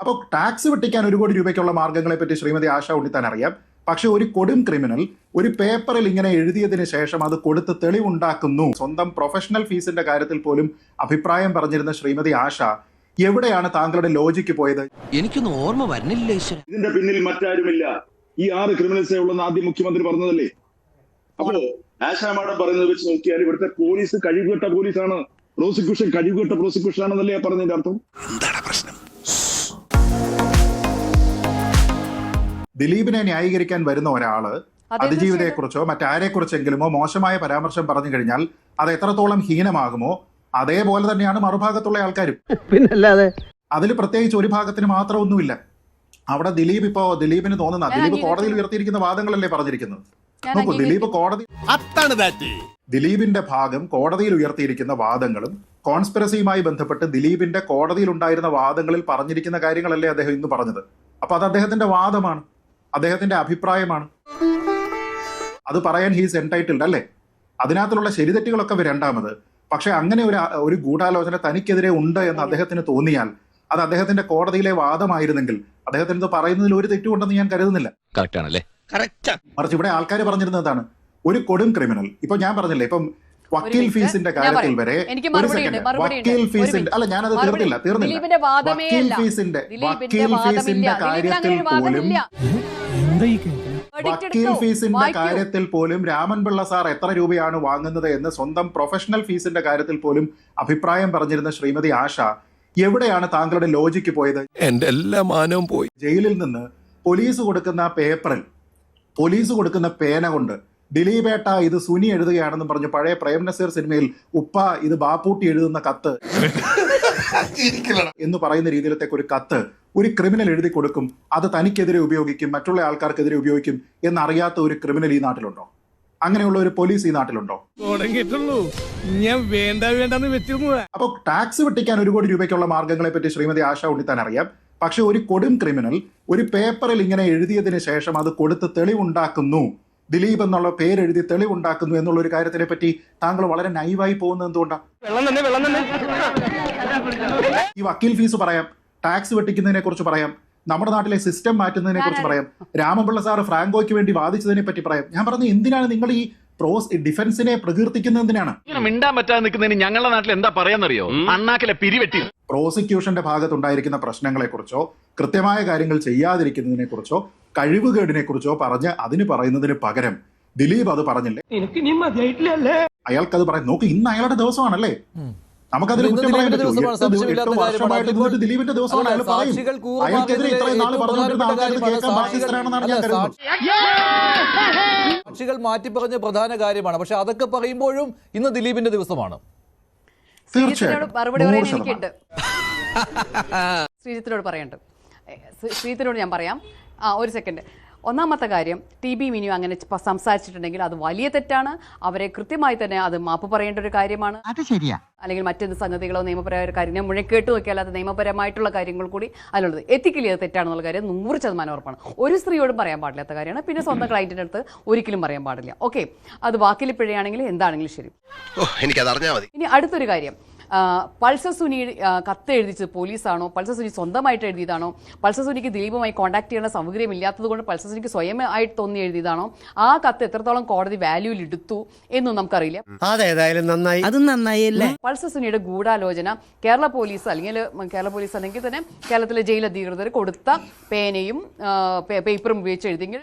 അപ്പോൾ ടാക്സ് വെട്ടിക്കാൻ ഒരു കോടി രൂപയ്ക്കുള്ള മാർഗങ്ങളെ പറ്റി ശ്രീമതി ആശ ഉണ്ണിത്താൻ അറിയാം പക്ഷെ ഒരു കൊടും ക്രിമിനൽ ഒരു പേപ്പറിൽ ഇങ്ങനെ എഴുതിയതിന് ശേഷം അത് കൊടുത്ത് തെളിവുണ്ടാക്കുന്നു. സ്വന്തം പ്രൊഫഷണൽ ഫീസിന്റെ കാര്യത്തിൽ പോലും അഭിപ്രായം പറഞ്ഞിരുന്ന ശ്രീമതി ആശ എവിടെയാണ് താങ്കളുടെ ലോജിക്ക് പോയത്? എനിക്കൊന്നും ഓർമ്മ വരുന്നില്ല ഇതിന്റെ പിന്നിൽ മറ്റാരുമില്ല. ഈ ആറ് ക്രിമിനൽസേ ഉള്ളെന്ന് ആദ്യം മുഖ്യമന്ത്രി പറഞ്ഞതല്ലേ? അപ്പോ ആശ മാഡം പറയുന്നത് വെച്ച് നോക്കിയാൽ ഇവിടുത്തെ പോലീസ് കഴിവുകെട്ട പോലീസാണ്. പ്രോസിക്യൂഷൻ കഴിവുകെട്ട പ്രോസിക്യൂഷൻ ആണെന്നല്ലേ പറഞ്ഞതിന്റെ അർത്ഥം? ദിലീപിനെ ന്യായീകരിക്കാൻ വരുന്ന ഒരാൾ അതിജീവിതയെക്കുറിച്ചോ അതിജീവിതയെ കുറിച്ചോ മറ്റാരെക്കുറിച്ചെങ്കിലുമോ മോശമായ പരാമർശം പറഞ്ഞു കഴിഞ്ഞാൽ അത് എത്രത്തോളം ഹീനമാകുമോ അതേപോലെ തന്നെയാണ് മറുഭാഗത്തുള്ള ആൾക്കാരും. പിന്നല്ലാതെ അതിൽ പ്രത്യേകിച്ച് ഒരു ഭാഗത്തിന് മാത്രം ഒന്നുമില്ല. അവിടെ ദിലീപ് ഇപ്പോ ദിലീപിന് തോന്നുന്ന ദിലീപ് കോടതിയിൽ ഉയർത്തിയിരിക്കുന്ന വാദങ്ങളല്ലേ പറഞ്ഞിരിക്കുന്നത്? നോക്കൂ ദിലീപ്. കോടതി ദിലീപിന്റെ ഭാഗം കോടതിയിൽ ഉയർത്തിയിരിക്കുന്ന വാദങ്ങളും കോൺസ്പിറസിയുമായി ബന്ധപ്പെട്ട് ദിലീപിന്റെ കോടതിയിൽ ഉണ്ടായിരുന്ന വാദങ്ങളിൽ പറഞ്ഞിരിക്കുന്ന കാര്യങ്ങളല്ലേ അദ്ദേഹം ഇന്ന് പറഞ്ഞത്? അപ്പൊ അത് അദ്ദേഹത്തിന്റെ വാദമാണ്. അദ്ദേഹത്തിന്റെ അഭിപ്രായമാണ്. അത് പറയാൻ ഹീസ് എൻടൈറ്റിൽഡ് അല്ലേ? അതിനകത്തുള്ള ശരിതെറ്റുകളൊക്കെ രണ്ടാമത്. പക്ഷെ അങ്ങനെ ഒരു ഒരു ഗൂഢാലോചന തനിക്കെതിരെ ഉണ്ട് എന്ന് അദ്ദേഹത്തിന് തോന്നിയാൽ അത് അദ്ദേഹത്തിന്റെ കോടതിയിലെ വാദമായിരുന്നെങ്കിൽ അദ്ദേഹത്തിന് ഇത് പറയുന്നതിൽ ഒരു തെറ്റുണ്ടെന്ന് ഞാൻ കരുതുന്നില്ല. മറിച്ച് ഇവിടെ ആൾക്കാർ പറഞ്ഞിരുന്നതാണ് ഒരു കൊടും ക്രിമിനൽ ഇപ്പൊ ഞാൻ പറഞ്ഞില്ലേ ഇപ്പം വക്കീൽ ഫീസിന്റെ കാര്യത്തിൽ വരെ എനിക്ക് മറുപടി ഉണ്ട്, മറുപടി ഉണ്ട്. വക്കീൽ ഫീസിന്റെ അല്ല ഞാനത്. തീർന്നില്ല തീർന്നില്ല. വക്കീൽ അല്ല. ഫീസിന്റെ വക്കീൽ ഫീസിന്റെ കാര്യത്തിൽ അങ്ങനെ വക്കീൽ ഫീസിന്റെ കാര്യത്തിൽ പോലും രാമൻപിള്ള സാർ എത്ര രൂപയാണ് വാങ്ങുന്നത് എന്ന് സ്വന്തം പ്രൊഫഷണൽ ഫീസിന്റെ കാര്യത്തിൽ പോലും അഭിപ്രായം പറഞ്ഞിരുന്ന ശ്രീമതി ആശ എവിടെയാണ് താങ്കളുടെ ലോജിക്ക് പോയത്? എന്റെ എല്ലാ മാനവും പോയി. ജയിലിൽ നിന്ന് പോലീസ് കൊടുക്കുന്ന പേപ്പറിൽ പോലീസ് കൊടുക്കുന്ന പേന കൊണ്ട് ദിലീപേട്ട ഇത് സുനി എഴുതുകയാണെന്നും പറഞ്ഞു പഴയ പ്രേം നസീർ സിനിമയിൽ ഉപ്പ ഇത് ബാപ്പൂട്ടി എഴുതുന്ന കത്ത് എന്ന് പറയുന്ന രീതിയിലത്തേക്ക് ഒരു കത്ത് ഒരു ക്രിമിനൽ എഴുതി കൊടുക്കും. അത് തനിക്കെതിരെ ഉപയോഗിക്കും മറ്റുള്ള ആൾക്കാർക്കെതിരെ ഉപയോഗിക്കും എന്നറിയാത്ത ഒരു ക്രിമിനൽ ഈ നാട്ടിലുണ്ടോ? അങ്ങനെയുള്ള ഒരു പോലീസ് ഈ നാട്ടിലുണ്ടോ? അപ്പൊ ഞാൻ വേണ്ട വേണ്ടെന്ന് വെച്ചിരുന്നതാ അപ്പോൾ ടാക്സ് വെട്ടിക്കാൻ ഒരു കോടി രൂപയ്ക്കുള്ള മാർഗങ്ങളെ പറ്റി ശ്രീമതി ആശ ഉണ്ണിത്താൻ അറിയാം പക്ഷെ ഒരു കൊടും ക്രിമിനൽ ഒരു പേപ്പറിൽ ഇങ്ങനെ എഴുതിയതിന് ശേഷം അത് കൊടുത്ത് തെളിവുണ്ടാക്കുന്നു. ദിലീപ് എന്നുള്ള പേരെഴുതി തെളിവുണ്ടാക്കുന്നു എന്നുള്ള ഒരു കാര്യത്തിനെ പറ്റി താങ്കൾ വളരെ നൈവായി പോകുന്നത് എന്തുകൊണ്ടാണ് ഈ വക്കീൽ ഫീസ് പറയാം ടാക്സ് വെട്ടിക്കുന്നതിനെ കുറിച്ച് പറയാം നമ്മുടെ നാട്ടിലെ സിസ്റ്റം മാറ്റുന്നതിനെ കുറിച്ച് പറയാം രാമപിള്ള സാറ് ഫ്രാങ്കോയ്ക്ക് വേണ്ടി വാദിച്ചതിനെ പറ്റി പറയാം. ഞാൻ പറഞ്ഞു എന്തിനാണ് നിങ്ങൾ ഈ പ്രോസ് ഡിഫൻസിനെ പ്രകീർത്തിക്കുന്നത് എന്തിനാണ്? ഇങ്ങനെ മിണ്ടാൻ പറ്റാതെ നിൽക്കുന്നതിന് ഞങ്ങളുടെ നാട്ടിൽ എന്താ പറയാന്നറിയോ? അണ്ണാക്കിലെ പിരിവെട്ടി. പ്രോസിക്യൂഷന്റെ ഭാഗത്തുണ്ടായിരിക്കുന്ന പ്രശ്നങ്ങളെക്കുറിച്ചോ കൃത്യമായ കാര്യങ്ങൾ ചെയ്യാതിരിക്കുന്നതിനെ കുറിച്ചോ കഴിവുകേടിനെ കുറിച്ചോ പറഞ്ഞ് അതിന് പറയുന്നതിന് പകരം ദിലീപ് അത് പറഞ്ഞില്ലേ? അയാൾക്കത് പറയാം നോക്ക് ഇന്ന് അയാളുടെ ദിവസമാണല്ലേ? നമുക്കതിൽ വർഷമായിട്ട് കാര്യമാണ്. നിന്നിട്ട് ദിലീപിന്റെ ദിവസമാണ് അയാൾ പറയും അയാൾക്കെതിരെ ഇത്രയും നാൾ പറഞ്ഞുകൊണ്ടിരുന്ന ആൾക്കാർ കേൾക്കാൻ ബാധ്യസ്ഥരാണെന്നാണ് ഞാൻ കരുതുന്നത് സാക്ഷികൾ മാറ്റി പറഞ്ഞ പ്രധാന കാര്യമാണ്. പക്ഷെ അതൊക്കെ പറയുമ്പോഴും ഇന്ന് ദിലീപിന്റെ ദിവസമാണ്. ശ്രീജിത്തിനോട് തീർച്ചയായിട്ടും മറുപടി പറയാൻ എനിക്കുണ്ട്. ശ്രീജിത്തിനോട് പറയണ്ട്. ശ്രീജിത്തിനോട് ഞാൻ പറയാം. ആ ഒരു സെക്കൻഡ് ഒന്നാമത്തെ കാര്യം ടി ബി മിനു അങ്ങനെ സംസാരിച്ചിട്ടുണ്ടെങ്കിൽ അത് വലിയ തെറ്റാണ്. അവരെ കൃത്യമായി തന്നെ അത് മാപ്പ് പറയേണ്ട ഒരു കാര്യമാണ്. അത് ശരിയാ. അല്ലെങ്കിൽ മറ്റെന്ത് സംഗതികളോ നിയമപരമായ ഒരു കാര്യം ഞാൻ മുഴുവൻ കേട്ട് നോക്കിയാൽ അത് നിയമപരമായിട്ടുള്ള കാര്യങ്ങൾ കൂടി അതിലുള്ളത്. എത്തിക്കലി അത് തെറ്റാണെന്നുള്ള കാര്യം നൂറ് ശതമാനം ഉറപ്പാണ്. ഒരു സ്ത്രീയോടും പറയാൻ പാടില്ലാത്ത കാര്യമാണ്. പിന്നെ സ്വന്തം ക്ലയന്റിന്റെ അടുത്ത് ഒരിക്കലും പറയാൻ പാടില്ല. ഓക്കെ അത് വാക്കിൽ പിഴയാണെങ്കിലും എന്താണെങ്കിലും ശരി. ഇനി അടുത്തൊരു കാര്യം. പൾസർ സുനി കത്ത് എഴുതിച്ചത് പോലീസാണോ? പൾസർ സുനി സ്വന്തമായിട്ട് എഴുതിയതാണോ? പൾസർ സുനിക്ക് ദിലീപുമായി കോൺടാക്ട് ചെയ്യേണ്ട സൗകര്യം ഇല്ലാത്തത് കൊണ്ട് പൾസർ സുനിക്ക് സ്വയം ആയിട്ട് തോന്നി എഴുതിയതാണോ? ആ കത്ത് എത്രത്തോളം കോടതി വാല്യൂവിൽ എടുത്തു എന്നും നമുക്കറിയില്ല. അതേതായാലും നന്നായി. അത് നന്നായില്ലേ? പൾസർ സുനിയുടെ ഗൂഢാലോചന കേരള പോലീസ് അല്ലെങ്കിൽ കേരള പോലീസ് അല്ലെങ്കിൽ തന്നെ കേരളത്തിലെ ജയിൽ അധികൃതർ കൊടുത്ത പേനയും പേപ്പറും ഉപയോഗിച്ച് എഴുതിയെങ്കിൽ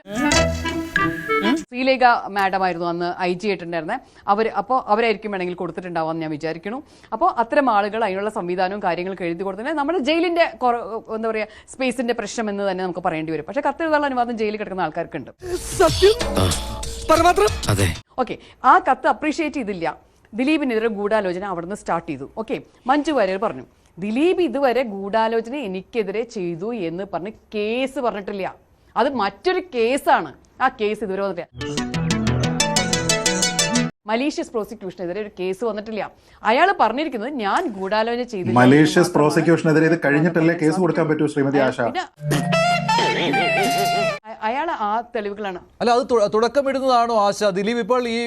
ശ്രീലേഖ മാഡം ആയിരുന്നു അന്ന് ഐ ജി ആയിട്ടുണ്ടായിരുന്നത് അവർ അപ്പോൾ അവരായിരിക്കും വേണമെങ്കിൽ കൊടുത്തിട്ടുണ്ടാവാമെന്ന് ഞാൻ വിചാരിക്കുന്നു. അപ്പോൾ അത്തരം ആളുകൾ അതിനുള്ള സംവിധാനവും കാര്യങ്ങളൊക്കെ എഴുതി കൊടുത്തിട്ടുണ്ടെങ്കിൽ നമ്മുടെ ജയിലിന്റെ എന്താ പറയുക സ്പേസിന്റെ പ്രശ്നം എന്ന് തന്നെ നമുക്ക് പറയേണ്ടി വരും. പക്ഷേ കത്തെഴുതാനുള്ള അനുവാദം ജയിലിൽ കിടക്കുന്ന ആൾക്കാർക്കുണ്ട്. അതെ. ഓക്കെ. ആ കത്ത് അപ്രീഷിയേറ്റ് ചെയ്തില്ല. ദിലീപിനെതിരെ ഗൂഢാലോചന അവിടുന്ന് സ്റ്റാർട്ട് ചെയ്തു. ഓക്കെ. മഞ്ജു വാര്യർ പറഞ്ഞു ദിലീപ് ഇതുവരെ ഗൂഢാലോചന എനിക്കെതിരെ ചെയ്തു എന്ന് പറഞ്ഞ് കേസ് പറഞ്ഞിട്ടില്ല. അത് മറ്റൊരു കേസാണ്. ആ കേസ് ഇതുവരെ വന്നിട്ടില്ല. മലീഷ്യസ് പ്രോസിക്യൂഷനെതിരെ ഒരു കേസ് വന്നിട്ടില്ല. അയാൾ പറഞ്ഞിരിക്കുന്നത് ഞാൻ ഗൂഢാലോചന ചെയ്തു മലേഷ്യസ് പ്രോസിക്യൂഷനെതിരെ ഇത് കഴിഞ്ഞിട്ടല്ലേ കേസ് കൊടുക്കാൻ പറ്റൂ ശ്രീമതി ആശ? അയാൾ ആ തെളിവുകളാണ്. അല്ല അത് തുടക്കമിടുന്നതാണോ ആശ? ദിലീപ് ഇപ്പോൾ ഈ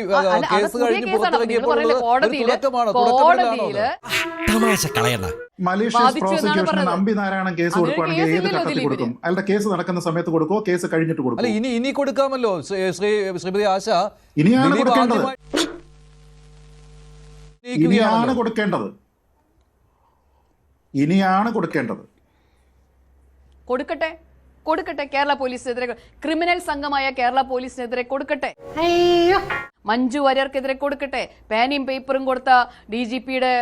കേസ് കഴിഞ്ഞ്. പുറത്തിറങ്ങിയപ്പോൾ മലീഷ്യസ് നമ്പി നാരായണൻ കേസ് കൊടുക്കുകയാണെങ്കിൽ ഏത് ഘട്ടത്തിൽ കൊടുക്കും? അയാളുടെ കേസ് നടക്കുന്ന സമയത്ത് കൊടുക്കുമോ കേസ് കഴിഞ്ഞിട്ട് അല്ല ഇനി ഇനി കൊടുക്കാമല്ലോ. ശ്രീ ശ്രീ- ശ്രീമതി ആശ. ഇനിയാണ് കൊടുക്കേണ്ടത്. ഇനിയാണ് കൊടുക്കേണ്ടത്. ഇനിയാണ് കൊടുക്കേണ്ടത്. കൊടുക്കട്ടെ. കൊടുക്കട്ടെ കേരള പോലീസിനെതിരെ. ക്രിമിനൽ സംഘമായ കേരള പോലീസിനെതിരെ കൊടുക്കട്ടെ. മഞ്ജു വാര്യർക്കെതിരെ കൊടുക്കട്ടെ. പാനിയും പേപ്പറും കൊടുത്ത ഡി ജി പിയുടെ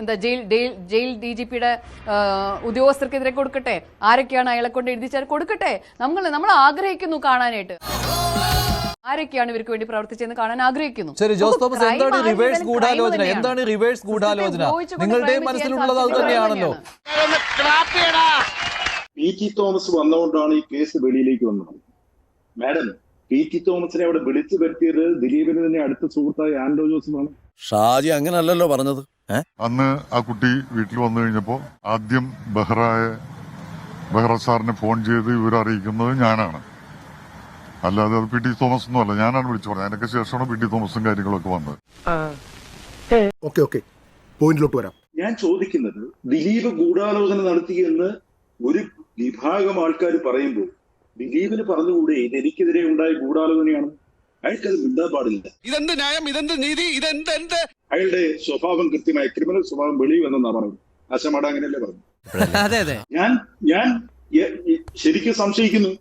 എന്താ jail jail jail D G പിയുടെ ഉദ്യോഗസ്ഥർക്കെതിരെ കൊടുക്കട്ടെ. ആരൊക്കെയാണ് അയാളെ കൊണ്ട് എഴുതിച്ചാൽ കൊടുക്കട്ടെ. നമ്മൾ നമ്മൾ ആഗ്രഹിക്കുന്നു കാണാനായിട്ട്. ആരൊക്കെയാണ് ഇവർക്ക് വേണ്ടി പ്രവർത്തിച്ചെന്ന് കാണാൻ ആഗ്രഹിക്കുന്നു. ശരി ജോസ് തോമസ് എന്താണ് റിവേഴ്സ് ഗൂഢാലോചന? എന്താണ് റിവേഴ്സ് ഗൂഢാലോചന? നിങ്ങളുടെ നിങ്ങളുടെയും മനസ്സിലുള്ളത് അത് തന്നെയാണല്ലോ. പി ടി തോമസ് വന്നുകൊണ്ടാണ് ഈ കേസ് വെളിയിലേക്ക് വന്നത്. മാഡം പി ടി തോമസിനെ അവിടെ വിളിച്ചു വരുത്തിയത് ദിലീപിന് തന്നെ അടുത്ത സുഹൃത്തായ ആൻഡോ ആണ് ഷാജി അങ്ങനല്ലല്ലോ പറഞ്ഞത്. അന്ന് ആ കുട്ടി വീട്ടിൽ വന്നു കഴിഞ്ഞപ്പോൾ ആദ്യം ബഹ്റായ ബെഹ്റ സാറിനെ ഫോൺ ചെയ്ത് ഇവരറിയിക്കുന്നത് ഞാനാണ്. അല്ലാതെ അത് പി ടി തോമസ് ഒന്നും അല്ല ഞാനാണ് വിളിച്ചു പറഞ്ഞത്. അതിനൊക്കെ ശേഷമാണ് പി ടി തോമസും കാര്യങ്ങളൊക്കെ വന്നത്. Okay okay. പോയിന്റിലോട്ട് വരാം. ഞാൻ ചോദിക്കുന്നത് ദിലീപ് ഗൂഢാലോചന നടത്തിയെന്ന് ഒരു വിഭാഗം ആൾക്കാർ പറയുമ്പോൾ ദിലീപിന് പറഞ്ഞുകൂടെ? ഇത് എനിക്കെതിരെ ഉണ്ടായ ഗൂഢാലോചനയാണ് അയാൾക്കത് മിണ്ടാൻ പാടില്ല. ഇതെന്ത് ന്യായം? ഇതെന്ത് നീതി? ഇതെന്ത് എന്ത്? അയാളുടെ സ്വഭാവം കൃത്യമായ ക്രിമിനൽ സ്വഭാവം വെളിയിൽ വന്നെന്നാ പറയുന്നത്. ആശമാട അങ്ങനെയല്ലേ പറഞ്ഞു അതെ അതെ. ഞാൻ ഞാൻ ശരിക്കും സംശയിക്കുന്നു.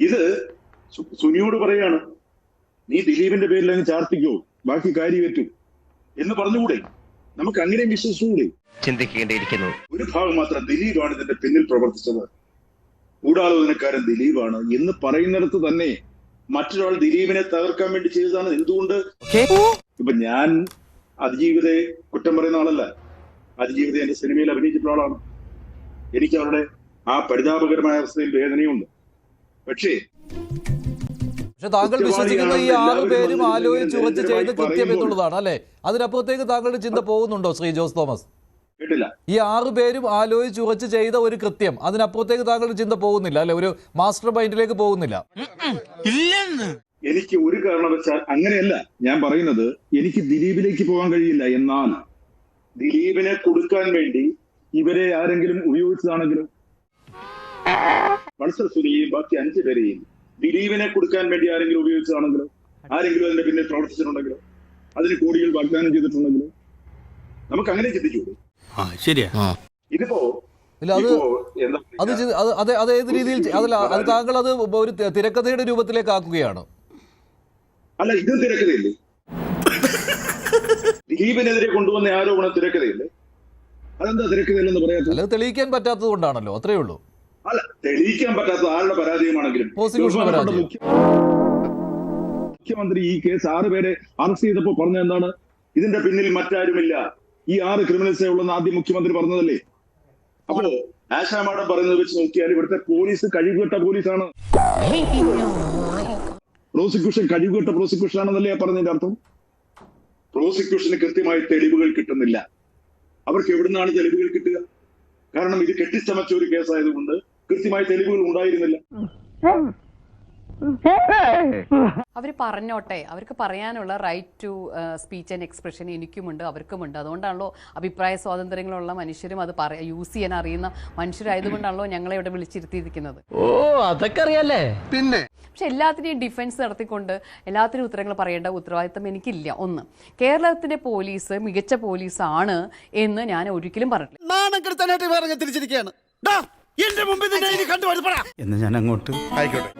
ഇത് സുനിയോട് പറയാണ് നീ ദിലീപിന്റെ പേരിൽ അങ്ങ് ചാർത്തിക്കോ ബാക്കി കാര്യമേറ്റു എന്ന് പറഞ്ഞുകൂടെ? നമുക്ക് അങ്ങനെ വിശ്വസിച്ചുകൂടെ? ചിന്തിക്കേണ്ടിയിരിക്കുന്നു. ഒരു ഭാഗം മാത്രം ദിലീപാണ് ഇതിന്റെ പിന്നിൽ പ്രവർത്തിച്ചത്. ഗൂഢാലോചനക്കാരൻ ദിലീപാണ് എന്ന് പറയുന്നിടത്ത് തന്നെ മറ്റൊരാൾ ദിലീപിനെ തകർക്കാൻ വേണ്ടി ചെയ്തതാണ് എന്തുകൊണ്ട്? ഇപ്പൊ ഞാൻ അതിജീവിതയെ കുറ്റം പറയുന്ന ആളല്ല. അതിജീവിത എന്റെ സിനിമയിൽ അഭിനയിച്ചിട്ടുള്ള ആളാണ്. എനിക്ക് അവരുടെ ആ പരിതാപകരമായ അവസ്ഥയിൽ വേദനയുണ്ട്. പക്ഷേ പക്ഷെ താങ്കൾ വിശ്വസിക്കുന്ന ഈ ആറ് പേരും ആലോചിച്ച് ഉറച്ച് ചെയ്ത കൃത്യം എന്നുള്ളതാണ് അല്ലെ? അതിനപ്പുറത്തേക്ക് താങ്കളുടെ ചിന്ത പോകുന്നുണ്ടോ ശ്രീ ജോസ് തോമസ്? ഈ ആറ് പേരും ആലോചിച്ച് ഉറച്ച് ചെയ്ത ഒരു കൃത്യം. അതിനപ്പുറത്തേക്ക് താങ്കളുടെ ചിന്ത പോകുന്നില്ല അല്ലെ? ഒരു മാസ്റ്റർ മൈൻഡിലേക്ക് പോകുന്നില്ല. എനിക്ക് ഒരു കാരണവശാൽ അങ്ങനെയല്ല ഞാൻ പറയുന്നത് എനിക്ക് ദിലീപിലേക്ക് പോകാൻ കഴിയില്ല എന്നാൽ ദിലീപിനെ കൊടുക്കാൻ വേണ്ടി ഇവരെ ആരെങ്കിലും ഉപയോഗിച്ചതാണെങ്കിലും. പൾസർ സുനിയെയും ബാക്കി അഞ്ചു പേരെയും ദിലീപിനെ കൊടുക്കാൻ വേണ്ടി ആരെങ്കിലും ഉപയോഗിച്ചതാണെങ്കിലും ആരെങ്കിലും അതിന്റെ പിന്നെ പ്രവർത്തിച്ചിട്ടുണ്ടെങ്കിലും അതിന് കോടികൾ വാഗ്ദാനം ചെയ്തിട്ടുണ്ടെങ്കിലും നമുക്ക് അങ്ങനെ ചിന്തിച്ചു ശരിയാ. ഇതിപ്പോ ഇല്ല അത് അത് അത് അത് ഏത് രീതിയിൽ അതല്ല അത് താങ്കൾ അത് ഒരു തിരക്കഥയുടെ രൂപത്തിലേക്ക് ആക്കുകയാണ്? അല്ല ഇതും തിരക്കഥയില്ലേ? ദിലീപിനെതിരെ കൊണ്ടുവന്ന ആരോപണം തിരക്കഥയില്ലേ? അതെന്താ തിരക്കഥയില്ലെന്ന് പറയാത്തത്? അല്ല തെളിയിക്കാൻ പറ്റാത്തത് കൊണ്ടാണല്ലോ അത്രേ ഉള്ളൂ. അല്ല തെളിയിക്കാൻ പറ്റാത്ത പരാജയമാണെങ്കിലും. പരാജയം. മുഖ്യ- മുഖ്യമന്ത്രി ഈ കേസ് ആറ് പേരെ അറസ്റ്റ് ചെയ്തപ്പോ പറഞ്ഞ എന്താണ്? ഇതിന്റെ പിന്നിൽ മറ്റാരുമില്ല. ഈ ആറ് ക്രിമിനൽസേ ഉള്ളെന്ന് ആദ്യം മുഖ്യമന്ത്രി പറഞ്ഞതല്ലേ? അപ്പോ ആശാ മാഡം പറയുന്നത് വെച്ച് നോക്കിയാൽ ഇവിടുത്തെ പോലീസ് കഴിവുകെട്ട പോലീസാണ്. പ്രോസിക്യൂഷൻ കഴിവുകെട്ട പ്രോസിക്യൂഷൻ ആണെന്നല്ലേ ഞാൻ പറഞ്ഞതിന്റെ അർത്ഥം? പ്രോസിക്യൂഷന് കൃത്യമായി തെളിവുകൾ കിട്ടുന്നില്ല. അവർക്ക് എവിടുന്നാണ് തെളിവുകൾ കിട്ടുക? കാരണം ഇത് കെട്ടിച്ചമച്ച ഒരു കേസായതുകൊണ്ട് കൃത്യമായ തെളിവുകൾ ഉണ്ടായിരുന്നില്ല. അവർ പറഞ്ഞോട്ടെ. അവർക്ക് പറയാനുള്ള right to speech and expression എനിക്കുമുണ്ട് അവർക്കുമുണ്ട്. അതുകൊണ്ടാണല്ലോ അഭിപ്രായ സ്വാതന്ത്ര്യങ്ങളുള്ള മനുഷ്യരും അത് പറ യൂസ് ചെയ്യാൻ അറിയുന്ന മനുഷ്യരായതുകൊണ്ടാണല്ലോ ഞങ്ങളെ ഇവിടെ വിളിച്ചിരുത്തിയിരിക്കുന്നത്. ഓ അതൊക്കെ അറിയാലേ പിന്നെ? പക്ഷെ എല്ലാത്തിനെയും ഡിഫൻസ് നടത്തിക്കൊണ്ട് എല്ലാത്തിനും ഉത്തരങ്ങൾ പറയേണ്ട ഉത്തരവാദിത്തം എനിക്കില്ല. ഒന്ന് കേരളത്തിന്റെ പോലീസ് മികച്ച പോലീസാണ് എന്ന് ഞാൻ ഒരിക്കലും പറഞ്ഞിട്ടില്ല. എന്ന് ഞാൻ അങ്ങോട്ട് ആയിക്കോട്ടെ.